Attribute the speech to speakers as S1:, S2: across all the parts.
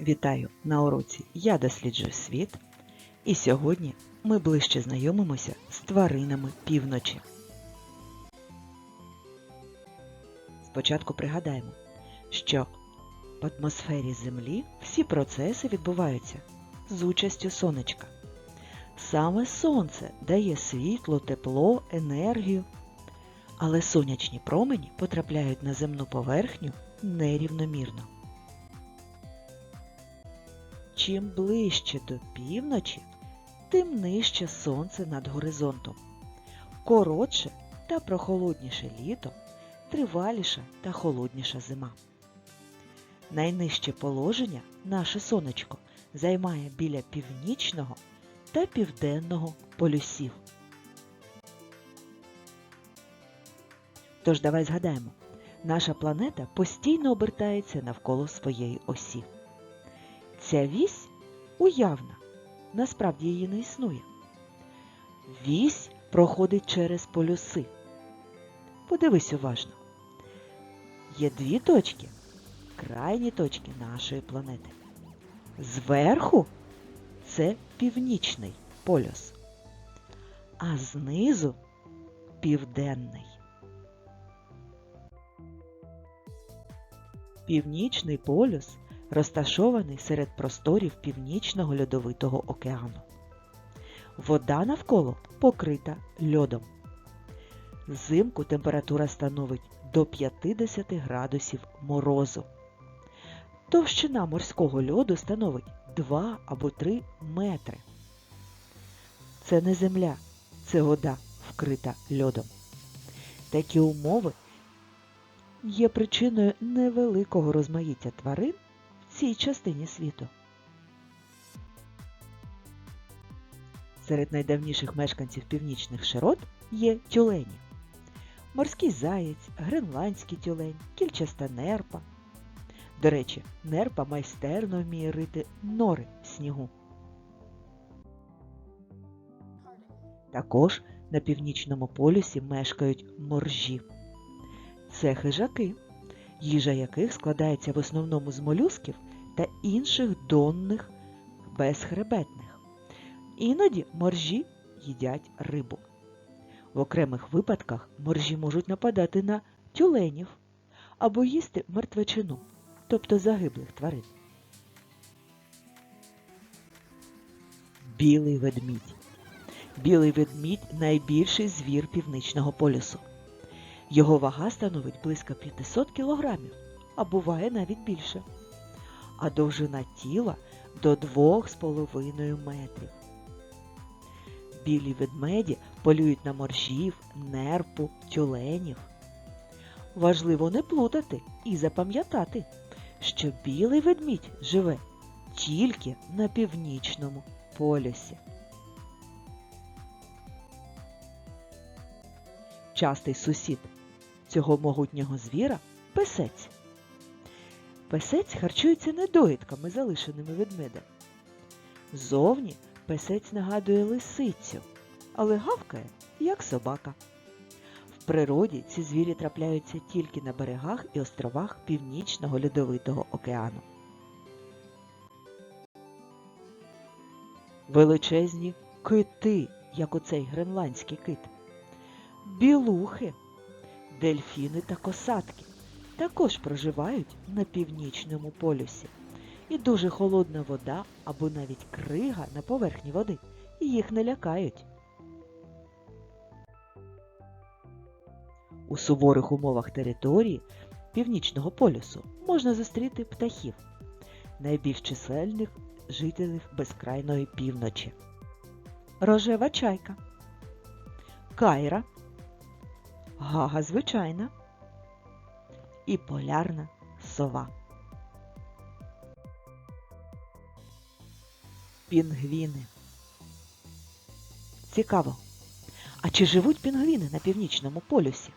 S1: Вітаю на уроці Я досліджую світ. І сьогодні ми ближче знайомимося з тваринами півночі. Спочатку пригадаємо, що в атмосфері Землі всі процеси відбуваються з участю сонечка. Саме сонце дає світло, тепло, енергію, але сонячні промені потрапляють на земну поверхню нерівномірно. Чим ближче до півночі, тим нижче сонце над горизонтом. Коротше та прохолодніше літо, триваліша та холодніша зима. Найнижче положення наше сонечко займає біля північного та південного полюсів. Тож давай згадаємо, наша планета постійно обертається навколо своєї осі. Ця вісь уявна, насправді її не існує. Вісь проходить через полюси. Подивись уважно. Є дві точки, крайні точки нашої планети. Зверху це північний полюс, а знизу південний. Північний полюс розташований серед просторів Північного льодовитого океану. Вода навколо покрита льодом. Взимку температура становить до 50 градусів морозу. Товщина морського льоду становить 2 або 3 метри. Це не земля, це вода, вкрита льодом. Такі умови є причиною невеликого розмаїття тварин цій частині світу. Серед найдавніших мешканців північних широт є тюлені. Морський заєць, гренландський тюлень, кільчаста нерпа. До речі, нерпа майстерно вміє рити нори в снігу. Також на північному полюсі мешкають моржі. Це хижаки, їжа яких складається в основному з молюсків та інших донних безхребетних. Іноді моржі їдять рибу. В окремих випадках моржі можуть нападати на тюленів або їсти мертвечину, тобто загиблих тварин. Білий ведмідь. Білий ведмідь найбільший звір північного полюсу. Його вага становить близько 500 кілограмів, а буває навіть більше. А довжина тіла до 2,5 метрів. Білі ведмеді полюють на моржів, нерпу, тюленів. Важливо не плутати і запам'ятати, що білий ведмідь живе тільки на північному полюсі. Частий сусід цього могутнього звіра песець. Песець харчується недоїдками, залишеними ведмедем. Зовні песець нагадує лисицю, але гавкає, як собака. В природі ці звірі трапляються тільки на берегах і островах Північного Льодовитого океану. Величезні кити, як оцей гренландський кит. Білухи, дельфіни та косатки також проживають на північному полюсі. І дуже холодна вода або навіть крига на поверхні води їх не лякають. У суворих умовах території північного полюсу можна зустріти птахів, найбільш чисельних жителів безкрайної півночі. Рожева чайка, кайра, гага звичайна і полярна сова. Пінгвіни. Цікаво. А чи живуть пінгвіни на північному полюсі?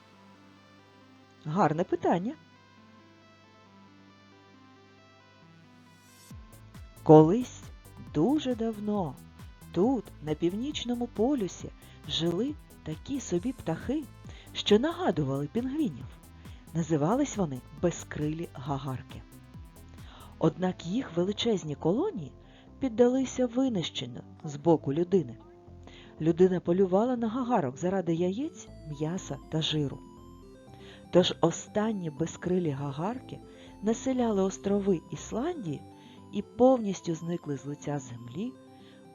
S1: Гарне питання. Колись дуже давно тут, на північному полюсі, жили такі собі птахи, що нагадували пінгвінів. Називались вони безкрилі гагарки. Однак їх величезні колонії піддалися винищенню з боку людини. Людина полювала на гагарок заради яєць, м'яса та жиру. Тож останні безкрилі гагарки населяли острови Ісландії і повністю зникли з лиця землі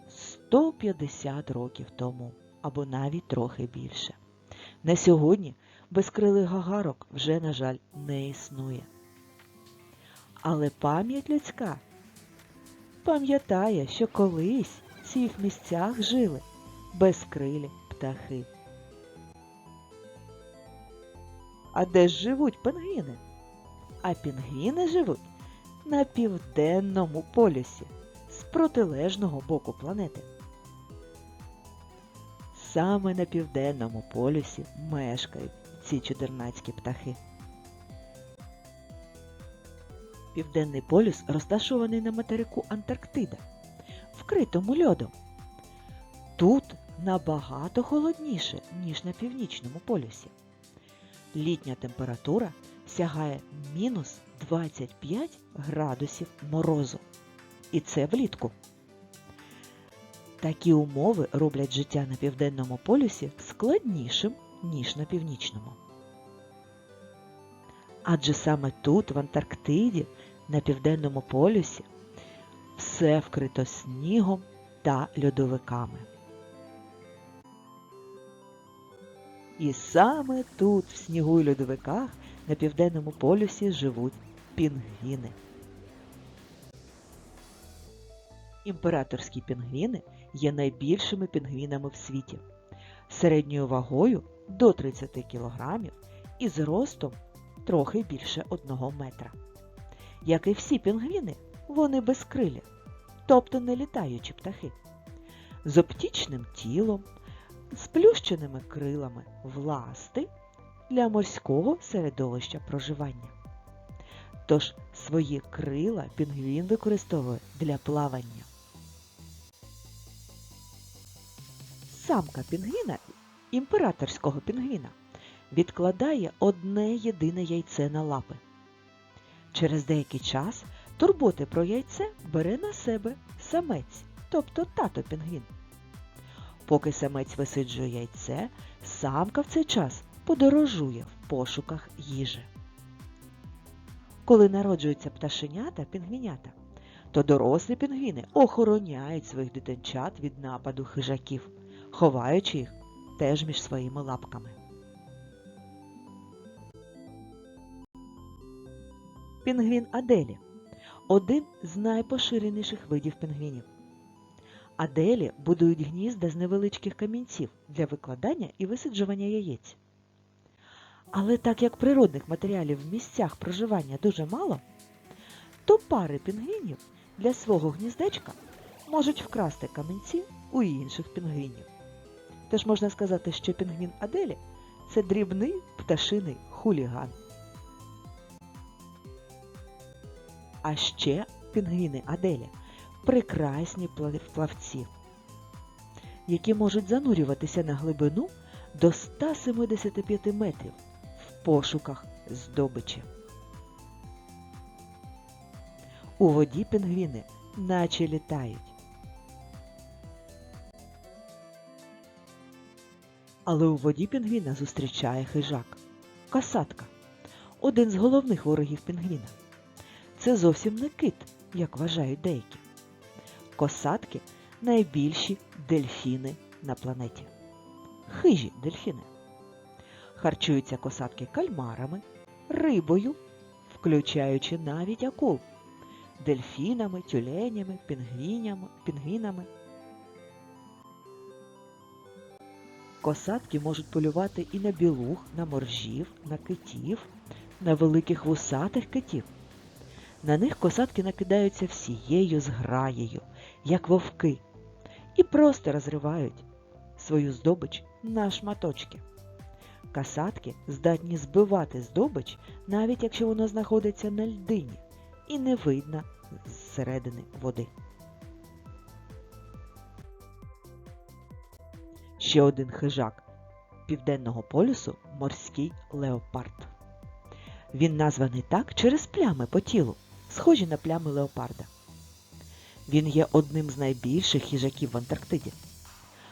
S1: 150 років тому, або навіть трохи більше. На сьогодні безкрилих гагарок вже, на жаль, не існує. Але пам'ять людська пам'ятає, що колись в цих місцях жили безкрилі птахи. А де ж живуть пінгвіни? А пінгвіни живуть на південному полюсі з протилежного боку планети. Саме на південному полюсі мешкають ці чудернацькі птахи. Південний полюс розташований на материку Антарктида, вкритому льодом. Тут набагато холодніше, ніж на північному полюсі. Літня температура сягає мінус 25 градусів морозу. І це влітку. Такі умови роблять життя на південному полюсі складнішим, ніж на північному. Адже саме тут, в Антарктиді, на південному полюсі, все вкрито снігом та льодовиками. І саме тут, в снігу і льодовиках, на південному полюсі живуть пінгвіни. Імператорські пінгвіни є найбільшими пінгвінами в світі, середньою вагою до 30 кг і зростом трохи більше 1 метра. Як і всі пінгвіни, вони безкрилі, тобто не літаючі птахи, з оптічним тілом, сплющеними крилами власти для морського середовища проживання. Тож свої крила пінгвін використовує для плавання. Самка пінгвіна, імператорського пінгвіна, відкладає одне єдине яйце на лапи. Через деякий час турботи про яйце бере на себе самець, тобто тато пінгвін. Поки самець висиджує яйце, самка в цей час подорожує в пошуках їжі. Коли народжуються пташенята пінгвінята, то дорослі пінгвіни охороняють своїх дитинчат від нападу хижаків, ховаючи їх теж між своїми лапками. Пінгвін Аделі один з найпоширеніших видів пінгвінів. Аделі будують гнізда з невеличких камінців для викладання і висаджування яєць. Але так як природних матеріалів в місцях проживання дуже мало, то пари пінгвінів для свого гніздечка можуть вкрасти камінці у інших пінгвінів. Тож можна сказати, що пінгвін Аделі це дрібний пташиний хуліган. А ще пінгвіни Аделі прекрасні плавці, які можуть занурюватися на глибину до 175 метрів в пошуках здобичі. У воді пінгвіни наче літають. Але у воді пінгвіна зустрічає хижак касатка, один з головних ворогів пінгвіна. Це зовсім не кит, як вважають деякі. Косатки найбільші дельфіни на планеті. Хижі дельфіни. Харчуються косатки кальмарами, рибою, включаючи навіть акул, дельфінами, тюленями, пінгвінями, пінгвінами. Косатки можуть полювати і на білух, на моржів, на китів, на великих вусатих китів. На них косатки накидаються всією зграєю, як вовки, і просто розривають свою здобич на шматочки. Касатки здатні збивати здобич, навіть якщо вона знаходиться на льдині і не видно зсередини води. Ще один хижак південного полюсу морський леопард. Він названий так через плями по тілу, схожі на плями леопарда. Він є одним з найбільших їжаків в Антарктиді.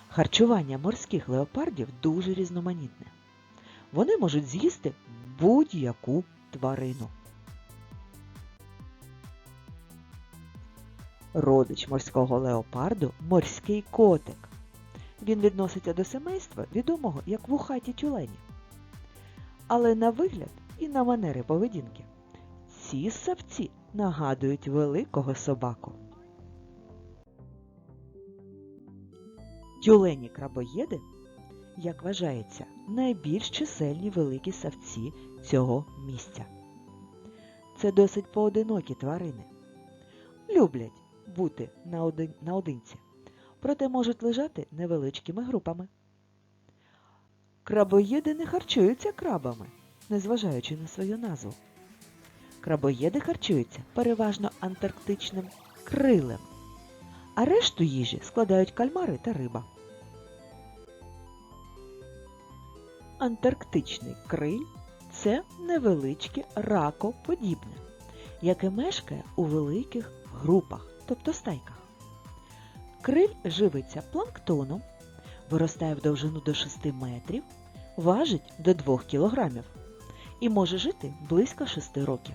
S1: Харчування морських леопардів дуже різноманітне. Вони можуть з'їсти будь-яку тварину. Родич морського леопарду морський котик. Він відноситься до семейства, відомого як вухаті тюлені. Але на вигляд і на манери поведінки ці савці нагадують великого собаку. Тюлені крабоєди, як вважається, найбільш чисельні великі савці цього місця. Це досить поодинокі тварини. Люблять бути наодинці, проте можуть лежати невеличкими групами. Крабоєди не харчуються крабами, незважаючи на свою назву. Крабоєди харчуються переважно антарктичним крилем, а решту їжі складають кальмари та риба. Антарктичний криль це невеличке ракоподібне, яке мешкає у великих групах, тобто стайках. Криль живиться планктоном, виростає в довжину до 6 метрів, важить до 2 кілограмів і може жити близько 6 років.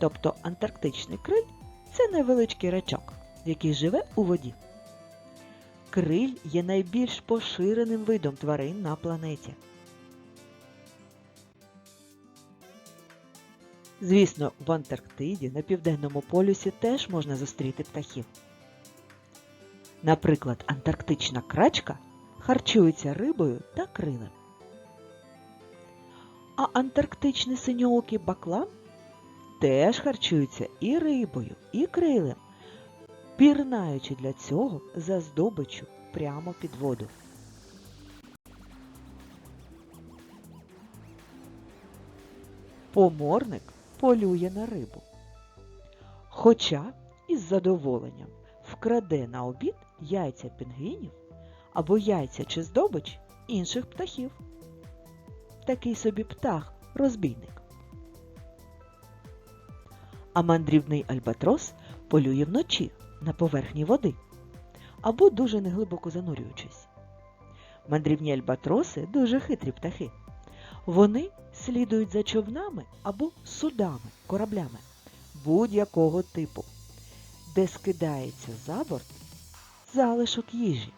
S1: Тобто антарктичний криль це невеличкий рачок, який живе у воді. Криль є найбільш поширеним видом тварин на планеті. Звісно, в Антарктиді на південному полюсі теж можна зустріти птахів. Наприклад, антарктична крачка харчується рибою та крилем. А антарктичний синьоокий баклан теж харчується і рибою, і крилем, пірнаючи для цього за здобичу прямо під воду. Поморник полює на рибу. Хоча із задоволенням вкраде на обід яйця пінгвінів або яйця чи здобич інших птахів. Такий собі птах розбійник. А мандрівний альбатрос полює вночі на поверхні води або дуже неглибоко занурюючись. Мандрівні альбатроси дуже хитрі птахи. Вони слідують за човнами або судами, кораблями будь-якого типу, де скидається за борт залишок їжі.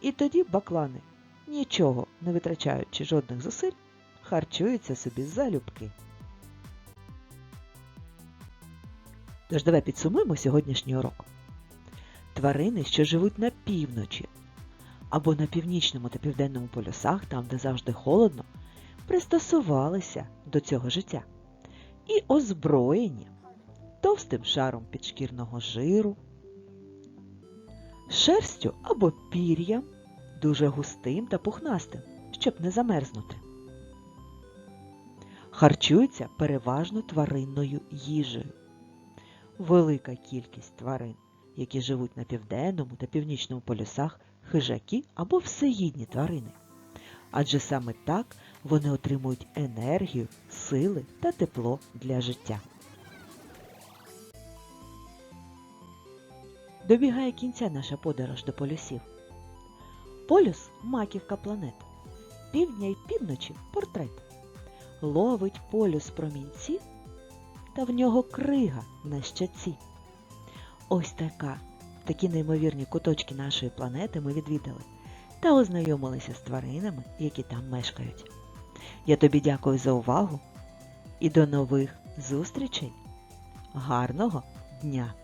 S1: І тоді баклани, нічого не витрачаючи жодних зусиль, харчуються собі залюбки. Тож давай підсумуємо сьогоднішній урок. Тварини, що живуть на півночі або на північному та південному полюсах, там, де завжди холодно, пристосувалися до цього життя і озброєні товстим шаром підшкірного жиру, шерстю або пір'ям, дуже густим та пухнастим, щоб не замерзнути. Харчуються переважно тваринною їжею. Велика кількість тварин, які живуть на південному та північному полюсах, хижаки або всеїдні тварини. Адже саме так вони отримують енергію, сили та тепло для життя. Добігає кінця наша подорож до полюсів. Полюс маківка планет. Півдня й півночі портрет. Ловить полюс промінці, та в нього крига на щаці. Ось така, такі неймовірні куточки нашої планети ми відвідали та ознайомилися з тваринами, які там мешкають. Я тобі дякую за увагу і до нових зустрічей. Гарного дня!